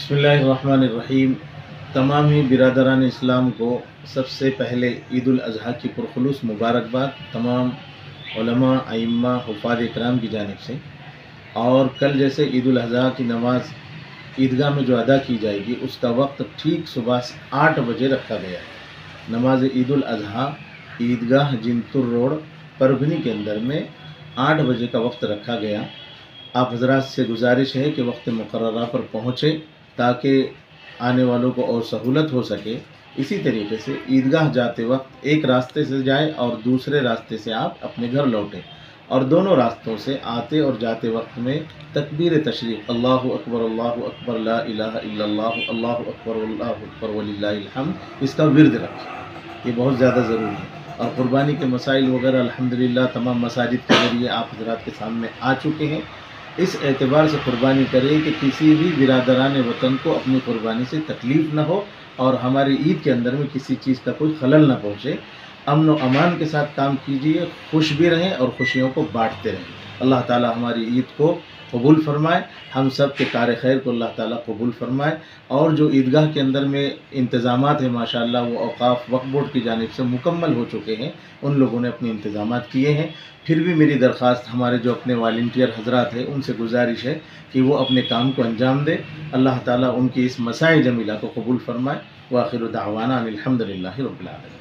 بسم اللہ الرحمن الرحیم۔ تمام ہی برادران اسلام کو سب سے پہلے عید الاضحیٰ کی پرخلوص مبارکباد تمام علماء، ائمہ، حفاظ اکرام کی جانب سے۔ اور کل جیسے عید الاضحیٰ کی نماز عیدگاہ میں جو ادا کی جائے گی، اس کا وقت ٹھیک صبح آٹھ بجے رکھا گیا ہے۔ نماز عید الاضحیٰ عیدگاہ جنتر روڈ پربھنی کے اندر میں آٹھ بجے کا وقت رکھا گیا۔ آپ حضرات سے گزارش ہے کہ وقت مقررہ پر پہنچے۔ تاکہ آنے والوں کو اور سہولت ہو سکے، اسی طریقے سے عیدگاہ جاتے وقت ایک راستے سے جائیں اور دوسرے راستے سے آپ اپنے گھر لوٹیں۔ اور دونوں راستوں سے آتے اور جاتے وقت میں تکبیر تشریف، اللہ اکبر اللہ اکبر، لا الہ الا اللہ اللہ اکبر اللہ اکبر، وللہ الحمد، اس کا ورد رکھیں۔ یہ بہت زیادہ ضروری ہے۔ اور قربانی کے مسائل وغیرہ، الحمدللہ، تمام مساجد کے ذریعے آپ حضرات کے سامنے آ چکے ہیں۔ اس اعتبار سے قربانی کرے کہ کسی بھی برادران وطن کو اپنی قربانی سے تکلیف نہ ہو اور ہماری عید کے اندر میں کسی چیز کا کوئی خلل نہ پہنچے۔ امن و امان کے ساتھ کام کیجیے خوش بھی رہیں اور خوشیوں کو بانٹتے رہیں۔ اللہ تعالی ہماری عید کو قبول فرمائے، ہم سب کے کار خیر کو اللہ تعالیٰ قبول فرمائے۔ اور جو عیدگاہ کے اندر میں انتظامات ہیں، ماشاءاللہ وہ اوقاف وقف بورڈ کی جانب سے مکمل ہو چکے ہیں۔ ان لوگوں نے اپنے انتظامات کیے ہیں۔ پھر بھی میری درخواست ہمارے جو اپنے والنٹیئر حضرات ہیں، ان سے گزارش ہے کہ وہ اپنے کام کو انجام دے۔ اللہ تعالیٰ ان کی اس مسائل جمیلہ کو قبول فرمائے۔ واخر دعوانا الحمد للہ رب العالمین۔